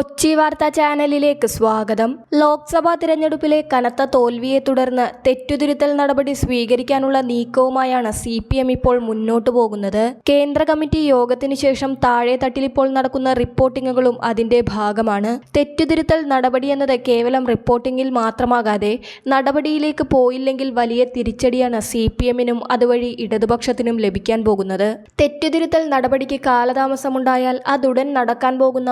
കൊച്ചി വാർത്താ ചാനലിലേക്ക് സ്വാഗതം. ലോക്സഭാ തിരഞ്ഞെടുപ്പിലെ കനത്ത തോൽവിയെ തുടർന്ന് തെറ്റുതിരുത്തൽ നടപടി സ്വീകരിക്കാനുള്ള നീക്കവുമായാണ് സി പി എം ഇപ്പോൾ മുന്നോട്ടു പോകുന്നത്. കേന്ദ്ര കമ്മിറ്റി യോഗത്തിനു ശേഷം താഴെ തട്ടിൽ ഇപ്പോൾ നടക്കുന്ന റിപ്പോർട്ടിങ്ങുകളും അതിന്റെ ഭാഗമാണ്. തെറ്റുതിരുത്തൽ നടപടി എന്നത് കേവലം റിപ്പോർട്ടിങ്ങിൽ മാത്രമാകാതെ നടപടിയിലേക്ക് പോയില്ലെങ്കിൽ വലിയ തിരിച്ചടിയാണ് സി പി എമ്മിനും അതുവഴി ഇടതുപക്ഷത്തിനും ലഭിക്കാൻ പോകുന്നത്. തെറ്റുതിരുത്തൽ നടപടിക്ക് കാലതാമസമുണ്ടായാൽ അതുടൻ നടക്കാൻ പോകുന്ന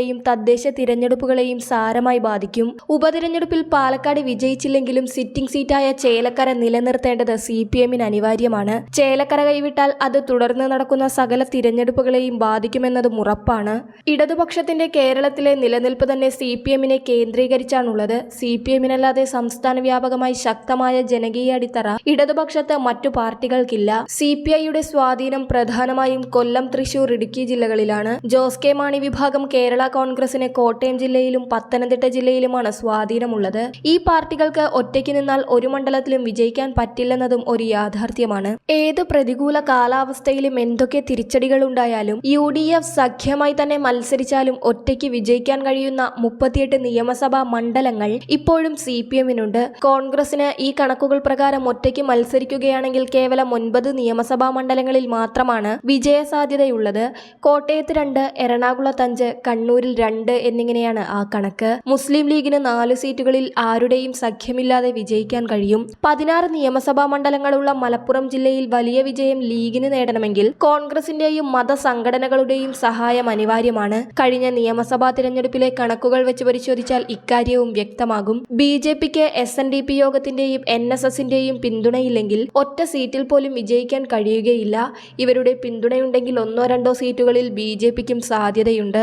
ഉപതിരഞ്ഞെടുപ്പുകളെയും തദ്ദേശ തിരഞ്ഞെടുപ്പുകളെയും സാരമായി ബാധിക്കും. ഉപതിരഞ്ഞെടുപ്പിൽ പാലക്കാട് വിജയിച്ചില്ലെങ്കിലും സിറ്റിംഗ് സീറ്റായ ചേലക്കര നിലനിർത്തേണ്ടത് സി പി എമ്മിന് അനിവാര്യമാണ്. ചേലക്കര കൈവിട്ടാൽ അത് തുടർന്ന് നടക്കുന്ന സകല തിരഞ്ഞെടുപ്പുകളെയും ബാധിക്കുമെന്നതും ഉറപ്പാണ്. ഇടതുപക്ഷത്തിന്റെ കേരളത്തിലെ നിലനിൽപ്പ് തന്നെ സി പി എമ്മിനെ കേന്ദ്രീകരിച്ചാണുള്ളത്. സി പി എമ്മിനല്ലാതെ സംസ്ഥാന വ്യാപകമായി ശക്തമായ ജനകീയ അടിത്തറ ഇടതുപക്ഷത്ത് മറ്റു പാർട്ടികൾക്കില്ല. സി പി ഐയുടെ സ്വാധീനം പ്രധാനമായും കൊല്ലം തൃശൂർ ഇടുക്കി ജില്ലകളിലാണ്. ജോസ് കെ മാണി വിഭാഗം കേരള കോൺഗ്രസിന് കോട്ടയം ജില്ലയിലും പത്തനംതിട്ട ജില്ലയിലുമാണ് സ്വാധീനമുള്ളത്. ഈ പാർട്ടികൾക്ക് ഒറ്റയ്ക്ക് നിന്നാൽ ഒരു മണ്ഡലത്തിലും വിജയിക്കാൻ പറ്റില്ലെന്നതും ഒരു യാഥാർത്ഥ്യമാണ്. ഏത് പ്രതികൂല കാലാവസ്ഥയിലും എന്തൊക്കെ തിരിച്ചടികൾ ഉണ്ടായാലും യു ഡി എഫ് സഖ്യമായി തന്നെ മത്സരിച്ചാലും ഒറ്റയ്ക്ക് വിജയിക്കാൻ കഴിയുന്ന മുപ്പത്തിയെട്ട് നിയമസഭാ മണ്ഡലങ്ങൾ ഇപ്പോഴും സി പി എമ്മിനുണ്ട് കോൺഗ്രസിന് ഈ കണക്കുകൾ പ്രകാരം ഒറ്റയ്ക്ക് മത്സരിക്കുകയാണെങ്കിൽ കേവലം ഒൻപത് നിയമസഭാ മണ്ഡലങ്ങളിൽ മാത്രമാണ് വിജയസാധ്യതയുള്ളത്. കോട്ടയത്ത് രണ്ട് എറണാകുളത്ത് അഞ്ച് കണ്ണൂരിൽ രണ്ട് എന്നിങ്ങനെയാണ് ആ കണക്ക്. മുസ്ലിം ലീഗിന് നാല് സീറ്റുകളിൽ ആരുടെയും സഖ്യമില്ലാതെ വിജയിക്കാൻ കഴിയും. പതിനാറ് നിയമസഭാ മണ്ഡലങ്ങളുള്ള മലപ്പുറം ജില്ലയിൽ വലിയ വിജയം ലീഗിന് നേടണമെങ്കിൽ കോൺഗ്രസിന്റെയും മതസംഘടനകളുടെയും സഹായം അനിവാര്യമാണ്. കഴിഞ്ഞ നിയമസഭാ തിരഞ്ഞെടുപ്പിലെ കണക്കുകൾ വെച്ച് പരിശോധിച്ചാൽ ഇക്കാര്യവും വ്യക്തമാകും. ബി ജെ പിക്ക് എസ് എൻ ഡി പി യോഗത്തിന്റെയും എൻ എസ് എസിന്റെയും പിന്തുണയില്ലെങ്കിൽ ഒറ്റ സീറ്റിൽ പോലും വിജയിക്കാൻ കഴിയുകയില്ല. ഇവരുടെ പിന്തുണയുണ്ടെങ്കിൽ ഒന്നോ രണ്ടോ സീറ്റുകളിൽ ബി ജെ പിക്കും സാധ്യതയുണ്ട്.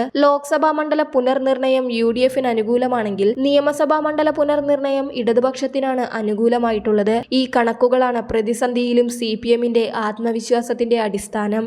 ലോക്സഭാ മണ്ഡല പുനർനിർണയം യു ഡി എഫിന് അനുകൂലമാണെങ്കിൽ നിയമസഭാ മണ്ഡല പുനർനിർണയം ഇടതുപക്ഷത്തിനാണ് അനുകൂലമായിട്ടുള്ളത്. ഈ കണക്കുകളാണ് പ്രതിസന്ധിയിലും സി പി എമ്മിന്റെ ആത്മവിശ്വാസത്തിന്റെ അടിസ്ഥാനം.